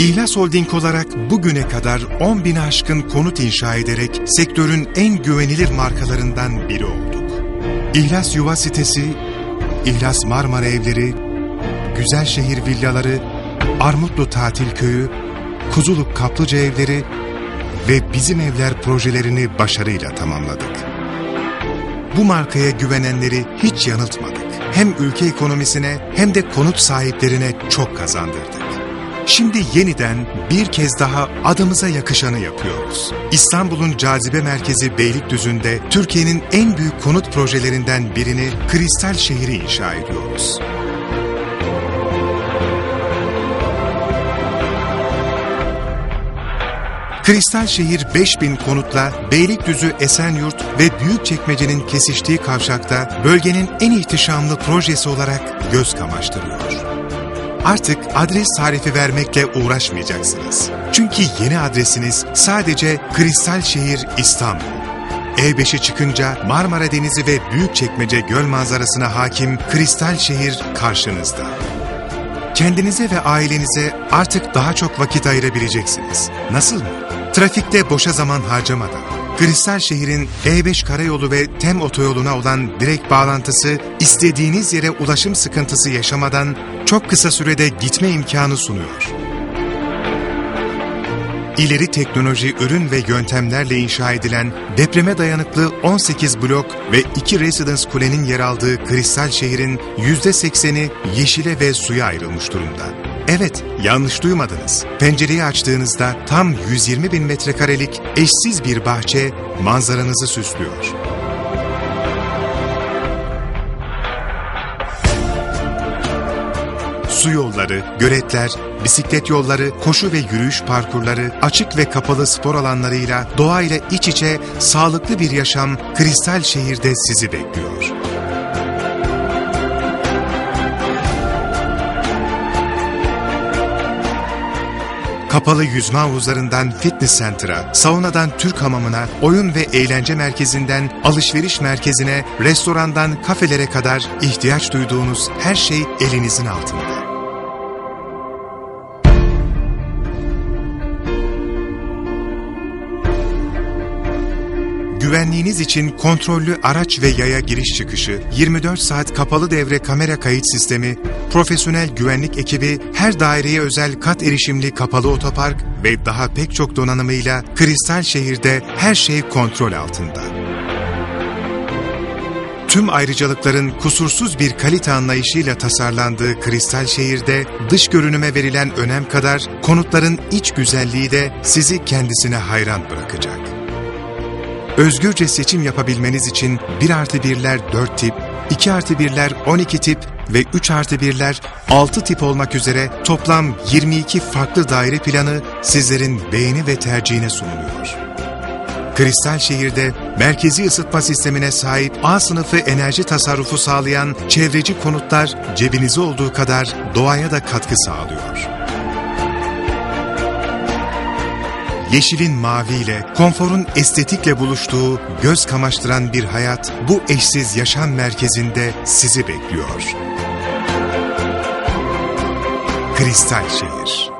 İhlas Holding olarak bugüne kadar 10 bin aşkın konut inşa ederek sektörün en güvenilir markalarından biri olduk. İhlas Yuva Sitesi, İhlas Marmara Evleri, Güzelşehir Villaları, Armutlu Tatil Köyü, Kuzuluk Kaplıca Evleri ve Bizim Evler projelerini başarıyla tamamladık. Bu markaya güvenenleri hiç yanıltmadık. Hem ülke ekonomisine hem de konut sahiplerine çok kazandırdık. Şimdi yeniden bir kez daha adımıza yakışanı yapıyoruz. İstanbul'un cazibe merkezi Beylikdüzü'nde Türkiye'nin en büyük konut projelerinden birini Kristal Şehri inşa ediyoruz. Kristal Şehir 5000 konutla Beylikdüzü Esenyurt ve Büyükçekmece'nin kesiştiği kavşakta bölgenin en ihtişamlı projesi olarak göz kamaştırıyor. Artık adres tarifi vermekle uğraşmayacaksınız. Çünkü yeni adresiniz sadece Kristal Şehir İstanbul. E5'e çıkınca Marmara Denizi ve Büyükçekmece göl manzarasına hakim Kristal Şehir karşınızda. Kendinize ve ailenize artık daha çok vakit ayırabileceksiniz. Nasıl mı? Trafikte boşa zaman harcamadan. Kristal şehrin E5 karayolu ve TEM otoyoluna olan direkt bağlantısı istediğiniz yere ulaşım sıkıntısı yaşamadan çok kısa sürede gitme imkanı sunuyor. İleri teknoloji ürün ve yöntemlerle inşa edilen depreme dayanıklı 18 blok ve 2 residence kulenin yer aldığı kristal şehrin %80'i yeşile ve suya ayrılmış durumda. Evet, yanlış duymadınız. Pencereyi açtığınızda tam 120 bin metrekarelik eşsiz bir bahçe manzaranızı süslüyor. Su yolları, göletler, bisiklet yolları, koşu ve yürüyüş parkurları, açık ve kapalı spor alanlarıyla doğayla iç içe sağlıklı bir yaşam kristal şehirde sizi bekliyor. Kapalı yüzme havuzlarından fitness center'a, saunadan Türk hamamına, oyun ve eğlence merkezinden alışveriş merkezine, restorandan kafelere kadar ihtiyaç duyduğunuz her şey elinizin altında. Güvenliğiniz için kontrollü araç ve yaya giriş çıkışı, 24 saat kapalı devre kamera kayıt sistemi, profesyonel güvenlik ekibi, her daireye özel kat erişimli kapalı otopark ve daha pek çok donanımıyla Kristal Şehir'de her şey kontrol altında. Tüm ayrıcalıkların kusursuz bir kalite anlayışıyla tasarlandığı Kristal Şehir'de dış görünüme verilen önem kadar konutların iç güzelliği de sizi kendisine hayran bırakacak. Özgürce seçim yapabilmeniz için 1 artı 1'ler 4 tip, 2 artı 1'ler 12 tip ve 3 artı 1'ler 6 tip olmak üzere toplam 22 farklı daire planı sizlerin beğeni ve tercihine sunuluyor. Kristal Şehir'de merkezi ısıtma sistemine sahip A sınıfı enerji tasarrufu sağlayan çevreci konutlar cebinize olduğu kadar doğaya da katkı sağlıyor. Yeşilin maviyle, konforun estetikle buluştuğu, göz kamaştıran bir hayat bu eşsiz yaşam merkezinde sizi bekliyor. Kristal Şehir